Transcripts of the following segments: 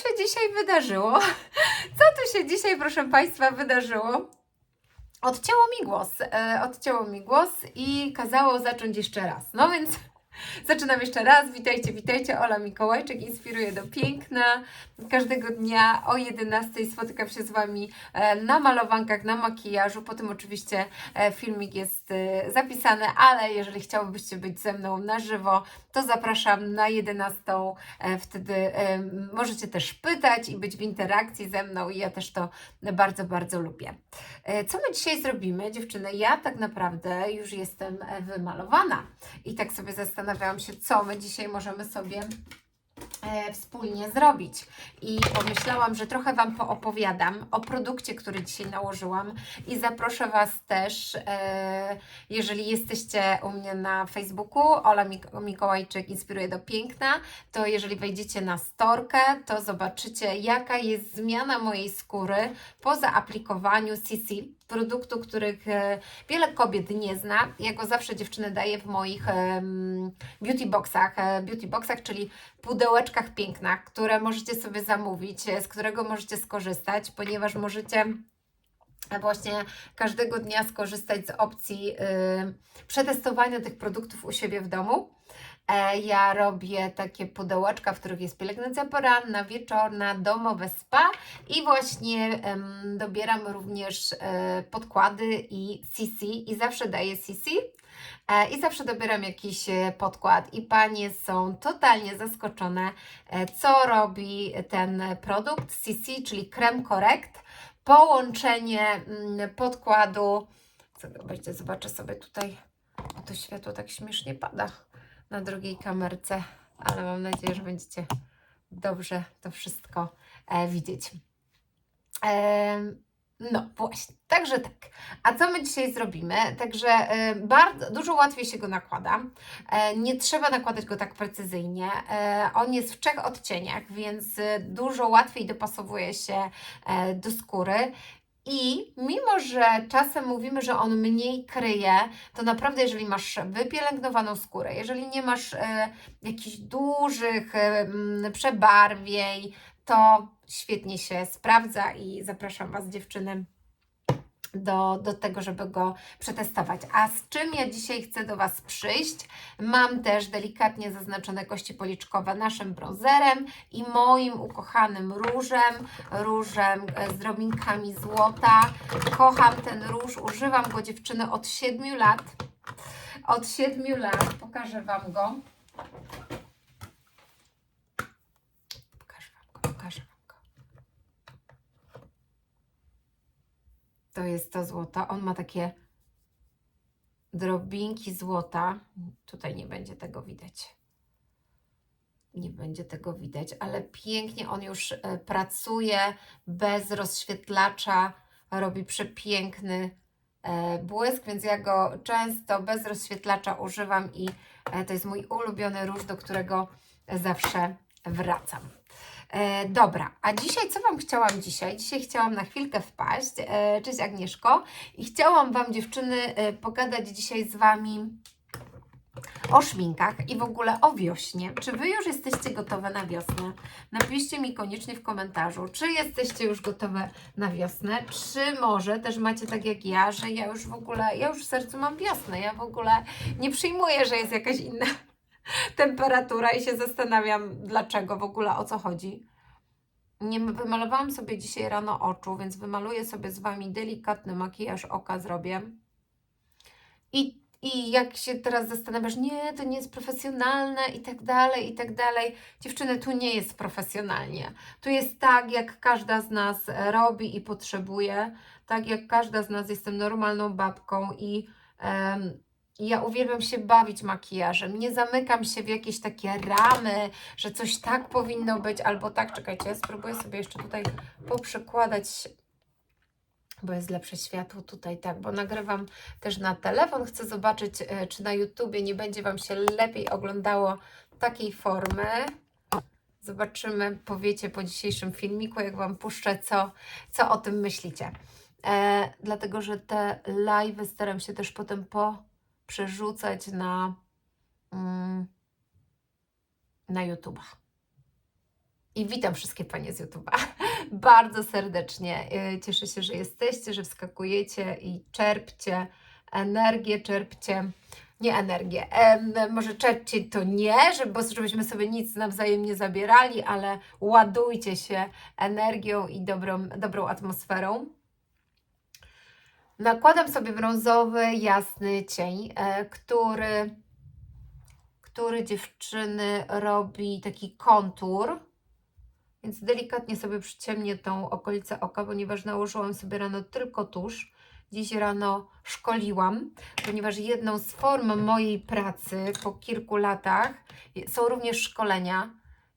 się dzisiaj wydarzyło? Co tu się dzisiaj, proszę Państwa, wydarzyło? Odcięło mi głos, e, odcięło mi głos i kazało zacząć jeszcze raz. No więc zaczynam jeszcze raz. Witajcie, witajcie. Ola Mikołajczyk inspiruje do piękna. Każdego dnia o 11 spotykam się z Wami e, na malowankach, na makijażu. Potem oczywiście e, filmik jest e, zapisany, ale jeżeli chciałybyście być ze mną na żywo, to zapraszam na 11. E, Wtedy możecie też pytać i być w interakcji ze mną i ja też to bardzo, bardzo lubię. Co my dzisiaj zrobimy, dziewczyny? Ja tak naprawdę już jestem wymalowana i tak sobie zastanawiałam się, co my dzisiaj możemy sobie e, wspólnie zrobić. I pomyślałam, że trochę Wam poopowiadam o produkcie, który dzisiaj nałożyłam i zaproszę Was też, e, jeżeli jesteście u mnie na Facebooku, Ola Mik- Mikołajczyk inspiruje do piękna, to jeżeli wejdziecie na storkę, to zobaczycie, jaka jest zmiana mojej skóry po zaaplikowaniu CC, produktu, których e, wiele kobiet nie zna. Ja go zawsze dziewczyny daję w moich beauty boxach, e, beauty boxach, czyli pudełeczkach piękna, które możecie sobie zamówić, e, z którego możecie skorzystać, ponieważ możecie właśnie każdego dnia skorzystać z opcji y, przetestowania tych produktów u siebie w domu. E, Ja robię takie pudełeczka, w których jest pielęgnacja poranna, wieczorna, domowe spa i właśnie em, dobieram również e, podkłady i CC i zawsze daję CC. E, I zawsze dobieram jakiś podkład, i panie są totalnie zaskoczone, co robi ten produkt CC, czyli krem korekt. Połączenie mm, podkładu. Zobaczcie, zobaczę sobie tutaj. To światło tak śmiesznie pada na drugiej kamerce, ale mam nadzieję, że będziecie dobrze to wszystko e, widzieć. No właśnie, także tak. A co my dzisiaj zrobimy? Także e, bardzo, dużo łatwiej się go nakłada. E, nie trzeba nakładać go tak precyzyjnie. E, on jest w trzech odcieniach, więc dużo łatwiej dopasowuje się do skóry. I mimo, że czasem mówimy, że on mniej kryje, to naprawdę, jeżeli masz wypielęgnowaną skórę, jeżeli nie masz e, jakichś dużych e, przebarwień, to świetnie się sprawdza i zapraszam Was, dziewczyny, do, do tego, żeby go przetestować. A z czym ja dzisiaj chcę do Was przyjść? Mam też delikatnie zaznaczone kości policzkowe naszym bronzerem i moim ukochanym różem, różem e, z drobinkami złota. Kocham ten róż, używam go dziewczyny od 7 lat. Od 7 lat pokażę Wam go. Pokażę Wam go, pokażę Wam go. To jest to złoto. On ma takie drobinki złota. Tutaj nie będzie tego widać. Nie będzie tego widać, ale pięknie on już e, pracuje bez rozświetlacza. Robi przepiękny e, błysk, więc ja go często bez rozświetlacza używam i e, to jest mój ulubiony róż, do którego zawsze wracam. E, dobra, a dzisiaj co Wam chciałam dzisiaj? Dzisiaj chciałam na chwilkę wpaść. E, cześć Agnieszko. I chciałam Wam dziewczyny e, pogadać dzisiaj z Wami o szminkach i w ogóle o wiośnie. Czy Wy już jesteście gotowe na wiosnę? Napiszcie mi koniecznie w komentarzu, czy jesteście już gotowe na wiosnę, czy może też macie tak jak ja, że ja już w ogóle, ja już w sercu mam wiosnę, ja w ogóle nie przyjmuję, że jest jakaś inna temperatura i się zastanawiam, dlaczego w ogóle, o co chodzi. Nie wymalowałam sobie dzisiaj rano oczu, więc wymaluję sobie z Wami delikatny makijaż oka zrobię. I, I jak się teraz zastanawiasz, nie, to nie jest profesjonalne i tak dalej, i tak dalej. Dziewczyny, tu nie jest profesjonalnie. Tu jest tak, jak każda z nas robi i potrzebuje. Tak jak każda z nas jestem normalną babką i em, ja uwielbiam się bawić makijażem. Nie zamykam się w jakieś takie ramy, że coś tak powinno być, albo tak. Czekajcie, ja spróbuję sobie jeszcze tutaj poprzekładać, bo jest lepsze światło tutaj, tak, bo nagrywam też na telefon. Chcę zobaczyć, e, czy na YouTubie nie będzie Wam się lepiej oglądało takiej formy. Zobaczymy, powiecie po dzisiejszym filmiku, jak Wam puszczę, co, co o tym myślicie. E, dlatego, że te live'y staram się też potem po przerzucać na, mm, na YouTube'a. I witam wszystkie panie z YouTube'a bardzo serdecznie. Y, Cieszę się, że jesteście, że wskakujecie i czerpcie energię, czerpcie, nie energię, może czerpcie to nie, żeby, żebyśmy sobie nic nawzajem nie zabierali, ale ładujcie się energią i dobrą, dobrą atmosferą. Nakładam sobie brązowy, jasny cień, e, który, który dziewczyny robi taki kontur. Więc delikatnie sobie przyciemnię tą okolicę oka, ponieważ nałożyłam sobie rano tylko tusz. Dziś rano szkoliłam, ponieważ jedną z form mojej pracy po kilku latach są również szkolenia.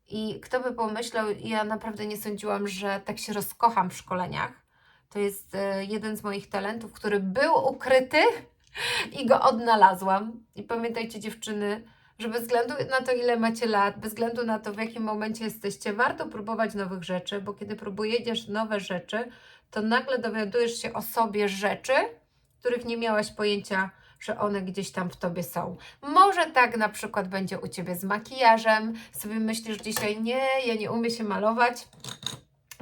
I kto by pomyślał, ja naprawdę nie sądziłam, że tak się rozkocham w szkoleniach. To jest e, jeden z moich talentów, który był ukryty i go odnalazłam. I pamiętajcie, dziewczyny, że bez względu na to, ile macie lat, bez względu na to, w jakim momencie jesteście, warto próbować nowych rzeczy, bo kiedy próbujesz nowe rzeczy, to nagle dowiadujesz się o sobie rzeczy, których nie miałaś pojęcia, że one gdzieś tam w tobie są. Może tak na przykład będzie u ciebie z makijażem, sobie myślisz dzisiaj, nie, ja nie umiem się malować.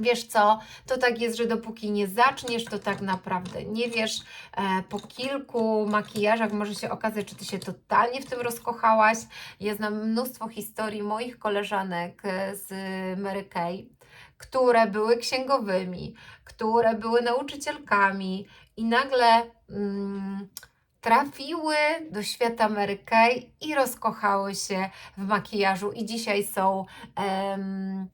Wiesz co, to tak jest, że dopóki nie zaczniesz, to tak naprawdę nie wiesz. E, po kilku makijażach może się okazać, czy ty się totalnie w tym rozkochałaś. Ja znam mnóstwo historii moich koleżanek e, z Mary Kay, które były księgowymi, które były nauczycielkami i nagle mm, trafiły do świata Mary Kay i rozkochały się w makijażu i dzisiaj są... em,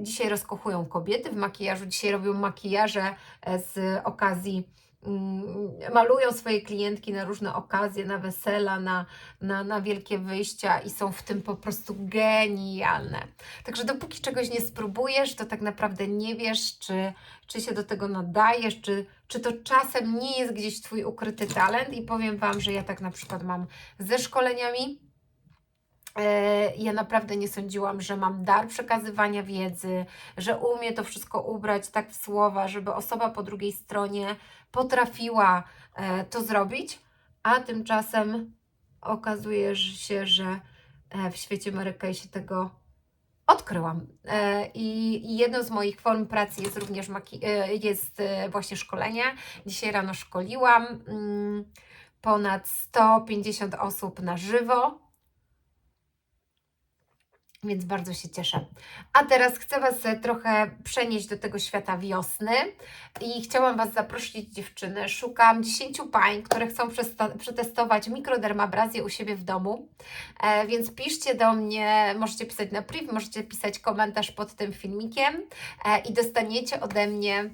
Dzisiaj rozkochują kobiety w makijażu, dzisiaj robią makijaże e, z okazji, mm, malują swoje klientki na różne okazje, na wesela, na, na, na wielkie wyjścia i są w tym po prostu genialne. Także dopóki czegoś nie spróbujesz, to tak naprawdę nie wiesz, czy, czy się do tego nadajesz, czy, czy to czasem nie jest gdzieś Twój ukryty talent. I powiem Wam, że ja tak na przykład mam ze szkoleniami. E, Ja naprawdę nie sądziłam, że mam dar przekazywania wiedzy, że umie to wszystko ubrać tak w słowa, żeby osoba po drugiej stronie potrafiła e, to zrobić, a tymczasem okazuje się, że e, w świecie Mary się tego odkryłam. I jedną z moich form pracy jest również jest właśnie szkolenie. Dzisiaj rano szkoliłam mm, ponad 150 osób na żywo więc bardzo się cieszę. A teraz chcę Was e, trochę przenieść do tego świata wiosny i chciałam Was zaprosić, dziewczyny. Szukam 10 pań, które chcą przetestować mikrodermabrazję u siebie w domu, e, więc piszcie do mnie, możecie pisać na priv, możecie pisać komentarz pod tym filmikiem e, i dostaniecie ode mnie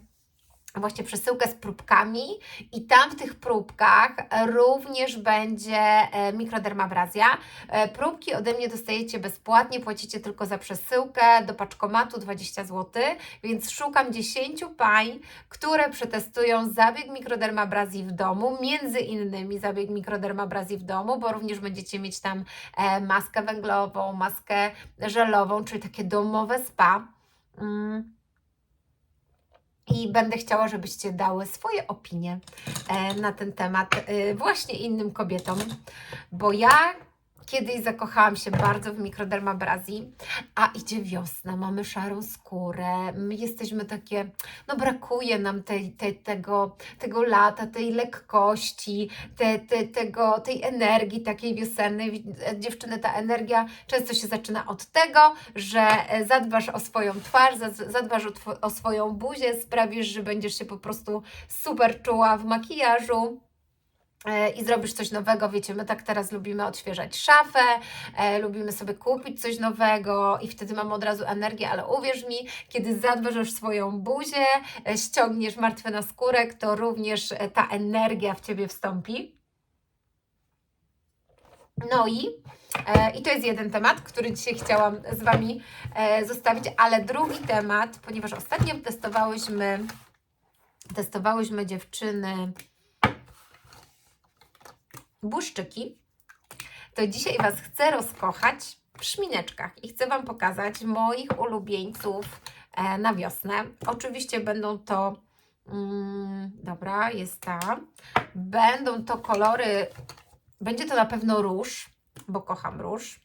właśnie przesyłkę z próbkami i tam w tych próbkach również będzie e, mikrodermabrazja. E, Próbki ode mnie dostajecie bezpłatnie, płacicie tylko za przesyłkę do paczkomatu 20 zł, więc szukam 10 pań, które przetestują zabieg mikrodermabrazji w domu, między innymi zabieg mikrodermabrazji w domu, bo również będziecie mieć tam e, maskę węglową, maskę żelową, czyli takie domowe spa. Mm i będę chciała, żebyście dały swoje opinie e, na ten temat e, właśnie innym kobietom, bo ja kiedyś zakochałam się bardzo w mikrodermabrazji, a idzie wiosna, mamy szarą skórę, my jesteśmy takie, no brakuje nam tego, tego lata, tej lekkości, te, te, tego, tej energii takiej wiosennej. Dziewczyny, ta energia często się zaczyna od tego, że e, zadbasz o swoją twarz, za- zadbasz o, o swoją buzię, sprawisz, że będziesz się po prostu super czuła w makijażu i zrobisz coś nowego. Wiecie, my tak teraz lubimy odświeżać szafę, e, lubimy sobie kupić coś nowego i wtedy mamy od razu energię, ale uwierz mi, kiedy zadbasz o swoją buzię, e, ściągniesz martwe na skórek, to również e, ta energia w Ciebie wstąpi. No i, e, i to jest jeden temat, który dzisiaj chciałam z Wami e, zostawić, ale drugi temat, ponieważ ostatnio testowałyśmy, testowałyśmy dziewczyny błyszczyki, to dzisiaj Was chcę rozkochać w szmineczkach i chcę Wam pokazać moich ulubieńców e, na wiosnę. Oczywiście będą to, mm, dobra, jest ta, będą to kolory, będzie to na pewno róż, bo kocham róż.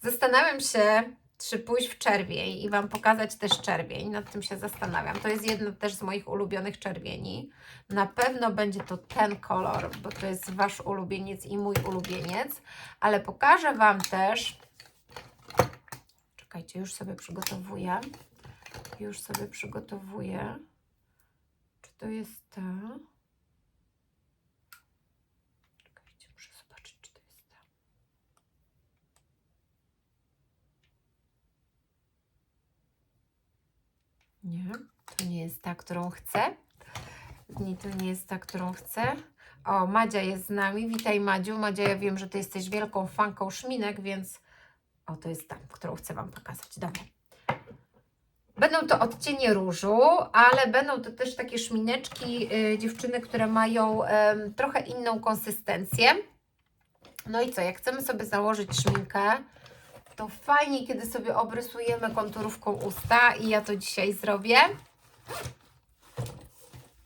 Zastanawiam się, czy pójść w czerwień i Wam pokazać też czerwień. Nad tym się zastanawiam. To jest jedno też z moich ulubionych czerwieni. Na pewno będzie to ten kolor, bo to jest Wasz ulubieniec i mój ulubieniec. Ale pokażę Wam też... Czekajcie, już sobie przygotowuję. Już sobie przygotowuję. Czy to jest ta? Czekajcie, muszę zobaczyć, czy to jest ta. Nie, to nie jest ta, którą chcę. Nie, to nie jest ta, którą chcę. O, Madzia jest z nami. Witaj Madziu. Madzia, ja wiem, że Ty jesteś wielką fanką szminek, więc o, to jest ta, którą chcę Wam pokazać. Dobra. Będą to odcienie różu, ale będą to też takie szmineczki y, dziewczyny, które mają em, trochę inną konsystencję. No i co, jak chcemy sobie założyć szminkę, to fajnie, kiedy sobie obrysujemy konturówką usta i ja to dzisiaj zrobię.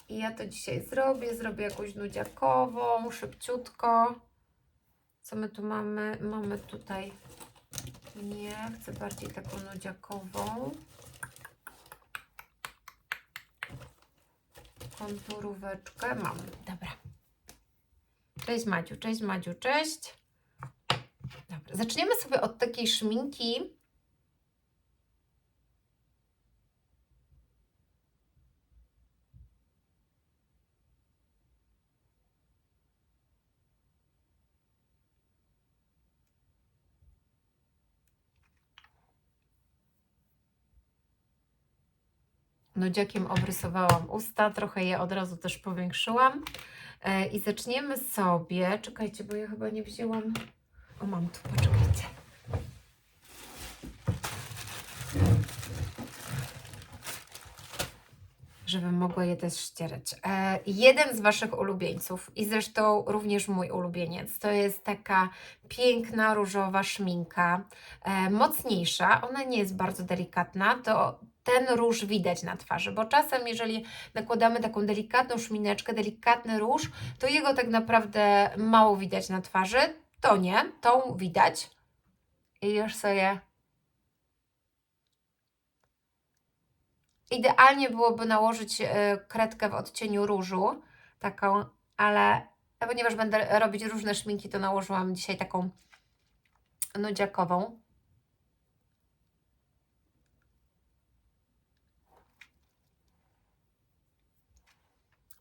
I ja to dzisiaj zrobię, zrobię jakąś nudziakową, szybciutko. Co my tu mamy? Mamy tutaj, nie, chcę bardziej taką nudziakową. Konturóweczkę mam, dobra. Cześć Madziu, cześć Madziu, cześć. Zaczniemy sobie od takiej szminki. Nudziakiem obrysowałam usta, trochę je od razu też powiększyłam. E, I zaczniemy sobie. Czekajcie, bo ja chyba nie wzięłam. O, mam tu, poczekajcie. Żebym mogła je też ścierać. E, jeden z Waszych ulubieńców i zresztą również mój ulubieniec, to jest taka piękna różowa szminka, e, mocniejsza, ona nie jest bardzo delikatna, to ten róż widać na twarzy, bo czasem jeżeli nakładamy taką delikatną szmineczkę, delikatny róż, to jego tak naprawdę mało widać na twarzy, to nie, tą widać. I już sobie. Idealnie byłoby nałożyć e, kredkę w odcieniu różu, taką, ale ponieważ będę robić różne szminki, to nałożyłam dzisiaj taką nudziakową.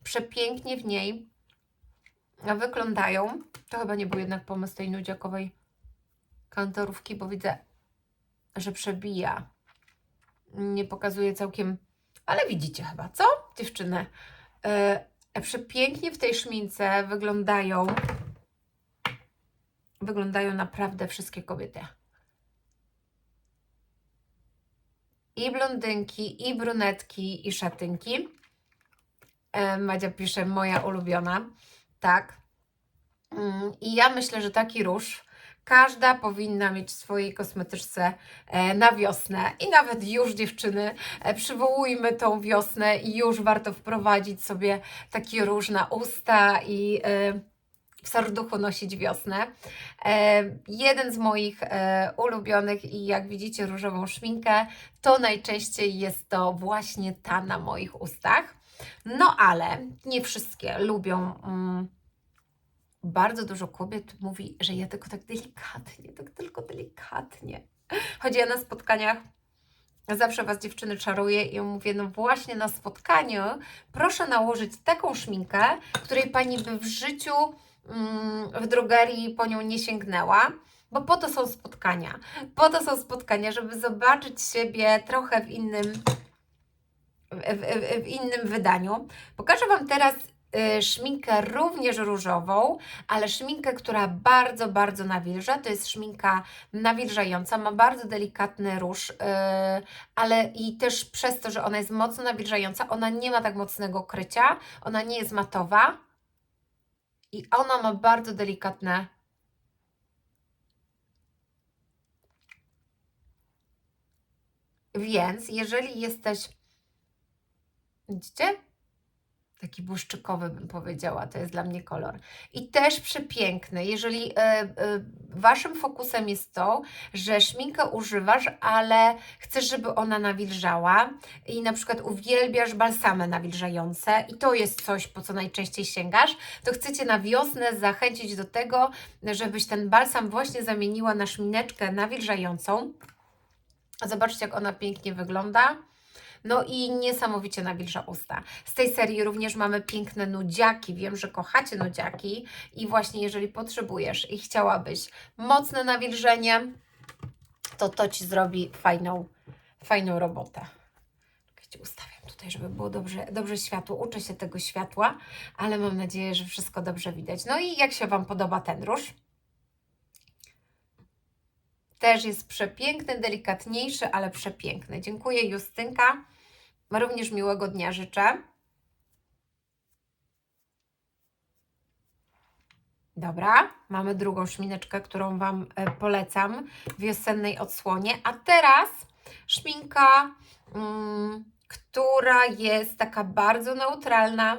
Przepięknie w niej wyglądają. To chyba nie był jednak pomysł tej nudziakowej kantorówki, bo widzę, że przebija. Nie pokazuje całkiem, ale widzicie chyba, co dziewczyny? Yy, przepięknie w tej szmince wyglądają. Wyglądają naprawdę wszystkie kobiety. I blondynki, i brunetki, i szatynki. Yy, Madzia pisze, moja ulubiona. Tak. Mm, I ja myślę, że taki róż każda powinna mieć w swojej kosmetyczce e, na wiosnę. I nawet już dziewczyny, e, przywołujmy tą wiosnę i już warto wprowadzić sobie taki róż na usta i e, w serduchu nosić wiosnę. Jeden z moich ulubionych i jak widzicie różową szminkę, to najczęściej jest to właśnie ta na moich ustach. No ale nie wszystkie lubią mm, bardzo dużo kobiet mówi, że ja tylko tak delikatnie, tak tylko delikatnie. Choć ja na spotkaniach zawsze Was dziewczyny czaruję i mówię, no właśnie na spotkaniu proszę nałożyć taką szminkę, której Pani by w życiu mm, w drogerii po nią nie sięgnęła. Bo po to są spotkania. Po to są spotkania, żeby zobaczyć siebie trochę w innym, w, w, innym wydaniu. Pokażę Wam teraz Y, szminkę również różową, ale szminkę, która bardzo, bardzo nawilża. To jest szminka nawilżająca, ma bardzo delikatny róż, y, ale i też przez to, że ona jest mocno nawilżająca, ona nie ma tak mocnego krycia, ona nie jest matowa i ona ma bardzo delikatne Więc jeżeli jesteś, widzicie? Taki błyszczykowy bym powiedziała, to jest dla mnie kolor. I też przepiękny. Jeżeli e, e, waszym fokusem jest to, że szminkę używasz, ale chcesz, żeby ona nawilżała i na przykład uwielbiasz balsamy nawilżające i to jest coś, po co najczęściej sięgasz, to chcecie na wiosnę zachęcić do tego, żebyś ten balsam właśnie zamieniła na szmineczkę nawilżającą. Zobaczcie, jak ona pięknie wygląda. No i niesamowicie nawilża usta. Z tej serii również mamy piękne nudziaki. Wiem, że kochacie nudziaki i właśnie jeżeli potrzebujesz i chciałabyś mocne nawilżenie, to to Ci zrobi fajną, fajną robotę. Ustawiam tutaj, żeby było dobrze, dobrze światło. Uczę się tego światła, ale mam nadzieję, że wszystko dobrze widać. No i jak się Wam podoba ten róż? Też jest przepiękny, delikatniejszy, ale przepiękny. Dziękuję Justynka. Również miłego dnia życzę. Dobra, mamy drugą szmineczkę, którą Wam e, polecam w wiosennej odsłonie. A teraz szminka, mm, która jest taka bardzo neutralna.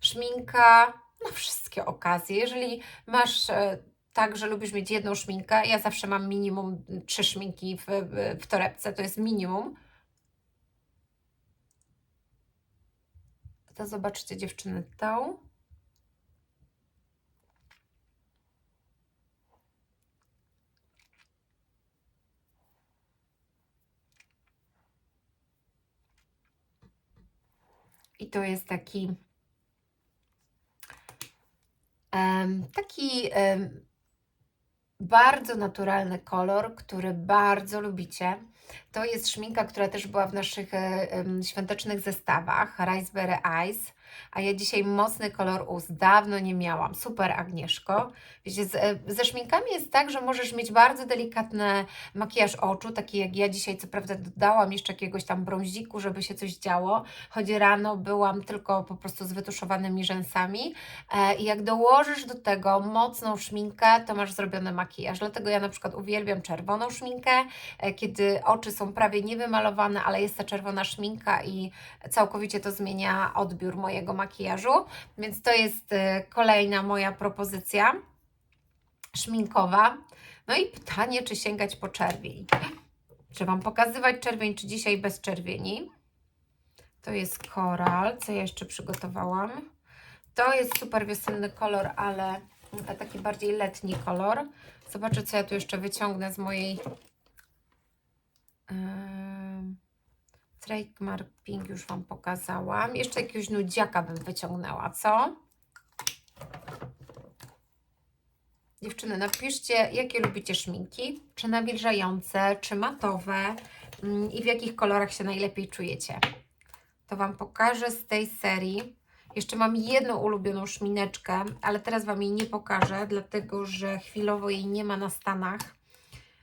Szminka na wszystkie okazje. Jeżeli masz e, tak, że lubisz mieć jedną szminkę, ja zawsze mam minimum trzy szminki w, w, w torebce, to jest minimum. To zobaczcie dziewczyny tą. I to jest taki taki bardzo naturalny kolor, który bardzo lubicie. To jest szminka, która też była w naszych świątecznych zestawach, Raspberry Eyes. A ja dzisiaj mocny kolor ust dawno nie miałam. Super Agnieszko. Wiecie, z, e, ze szminkami jest tak, że możesz mieć bardzo delikatny makijaż oczu, taki jak ja dzisiaj, co prawda dodałam jeszcze jakiegoś tam brąziku, żeby się coś działo, choć rano byłam tylko po prostu z wytuszowanymi rzęsami e, i jak dołożysz do tego mocną szminkę, to masz zrobiony makijaż. Dlatego ja na przykład uwielbiam czerwoną szminkę, e, kiedy oczy są prawie niewymalowane, ale jest ta czerwona szminka i całkowicie to zmienia odbiór mojego makijażu, więc to jest e, kolejna moja propozycja szminkowa. No i pytanie, czy sięgać po czerwień. Czy Wam pokazywać czerwień, czy dzisiaj bez czerwieni? To jest koral, co ja jeszcze przygotowałam. To jest super wiosenny kolor, ale taki bardziej letni kolor. Zobaczę, co ja tu jeszcze wyciągnę z mojej Ym, Trademark Pink już Wam pokazałam. Jeszcze jakiegoś nudziaka bym wyciągnęła, co? Dziewczyny, napiszcie, jakie lubicie szminki, czy nawilżające, czy matowe mm, i w jakich kolorach się najlepiej czujecie. To Wam pokażę z tej serii. Jeszcze mam jedną ulubioną szmineczkę, ale teraz Wam jej nie pokażę, dlatego że chwilowo jej nie ma na Stanach.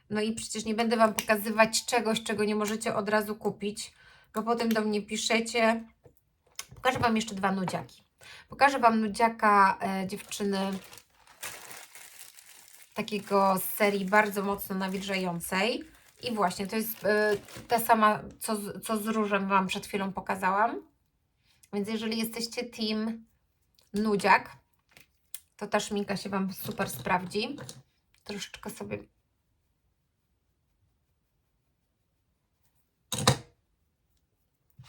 No i przecież nie będę Wam pokazywać czegoś, czego nie możecie od razu kupić, bo potem do mnie piszecie. Pokażę Wam jeszcze dwa nudziaki. Pokażę Wam nudziaka e, dziewczyny takiego z serii bardzo mocno nawilżającej. I właśnie, to jest e, ta sama, co, co z różem Wam przed chwilą pokazałam. Więc jeżeli jesteście team nudziak, to ta szminka się Wam super sprawdzi. Troszeczkę sobie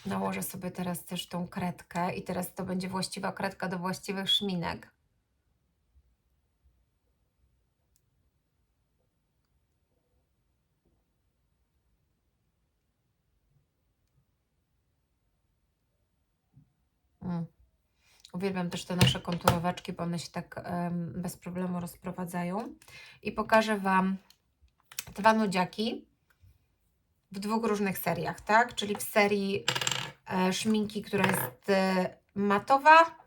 Nałożę sobie teraz też tą kredkę i teraz to będzie właściwa kredka do właściwych szminek. Mm. Uwielbiam też te nasze konturowaczki, bo one się tak em, bez problemu rozprowadzają. I pokażę Wam dwa nudziaki w dwóch różnych seriach, tak? Czyli w serii szminki, która jest e, matowa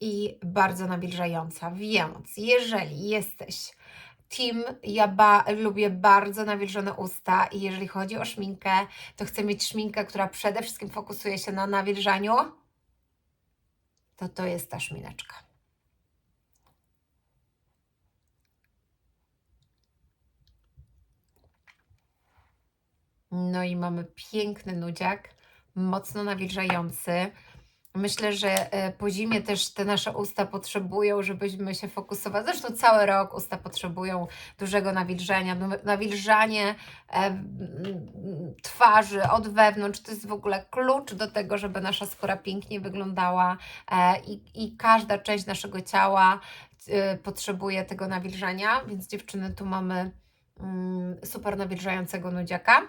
i bardzo nawilżająca. Więc jeżeli jesteś team, ja ba lubię bardzo nawilżone usta i jeżeli chodzi o szminkę, to chcę mieć szminkę, która przede wszystkim fokusuje się na nawilżaniu, to to jest ta szmineczka. No i mamy piękny nudziak, mocno nawilżający. Myślę, że e, po zimie też te nasze usta potrzebują, żebyśmy się fokusowali. Zresztą cały rok usta potrzebują dużego nawilżenia. No, Nawilżanie e, twarzy od wewnątrz to jest w ogóle klucz do tego, żeby nasza skóra pięknie wyglądała e, i, i każda część naszego ciała potrzebuje tego nawilżenia. Więc dziewczyny, tu mamy mm, super nawilżającego nudziaka.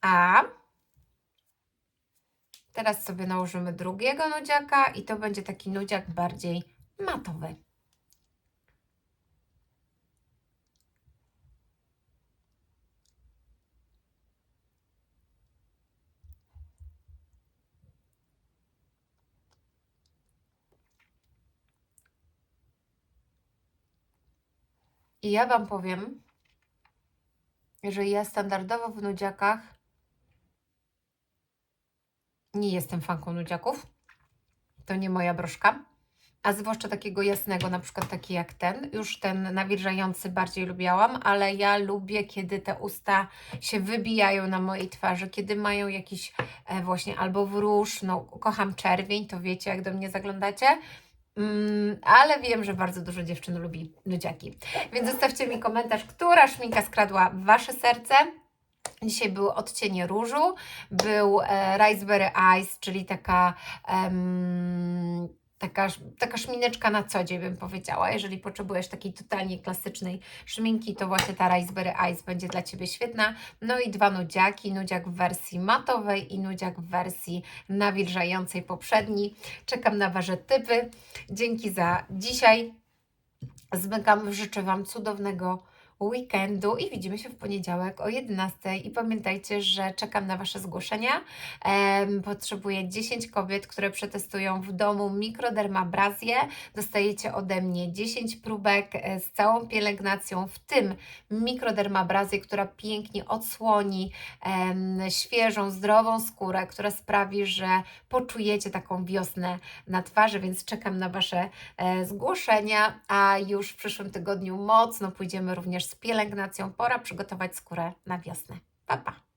A Teraz sobie nałożymy drugiego nudziaka i to będzie taki nudziak bardziej matowy. I ja Wam powiem, że ja standardowo w nudziakach nie jestem fanką nudziaków. To nie moja broszka. A zwłaszcza takiego jasnego, na przykład taki jak ten. Już ten nawilżający bardziej lubiałam, ale ja lubię, kiedy te usta się wybijają na mojej twarzy, kiedy mają jakiś e, właśnie albo wróż, no kocham czerwień, to wiecie jak do mnie zaglądacie. Mm, ale wiem, że bardzo dużo dziewczyn lubi nudziaki. Więc zostawcie mi komentarz, która szminka skradła Wasze serce. Dzisiaj były odcienie różu, był e, Raspberry Ice, czyli taka, taka, taka szmineczka na co dzień bym powiedziała. Jeżeli potrzebujesz takiej totalnie klasycznej szminki, to właśnie ta Raspberry Ice będzie dla Ciebie świetna. No i dwa nudziaki, nudziak w wersji matowej i nudziak w wersji nawilżającej poprzedni. Czekam na Wasze typy. Dzięki za dzisiaj. Zmykam, życzę Wam cudownego weekendu i widzimy się w poniedziałek o 11. I pamiętajcie, że czekam na Wasze zgłoszenia. Potrzebuję 10 kobiet, które przetestują w domu mikrodermabrazję. Dostajecie ode mnie 10 próbek e, z całą pielęgnacją, w tym mikrodermabrazję, która pięknie odsłoni świeżą, zdrową skórę, która sprawi, że poczujecie taką wiosnę na twarzy, więc czekam na Wasze e, zgłoszenia, a już w przyszłym tygodniu mocno pójdziemy również z pielęgnacją. Pora przygotować skórę na wiosnę. Pa, pa!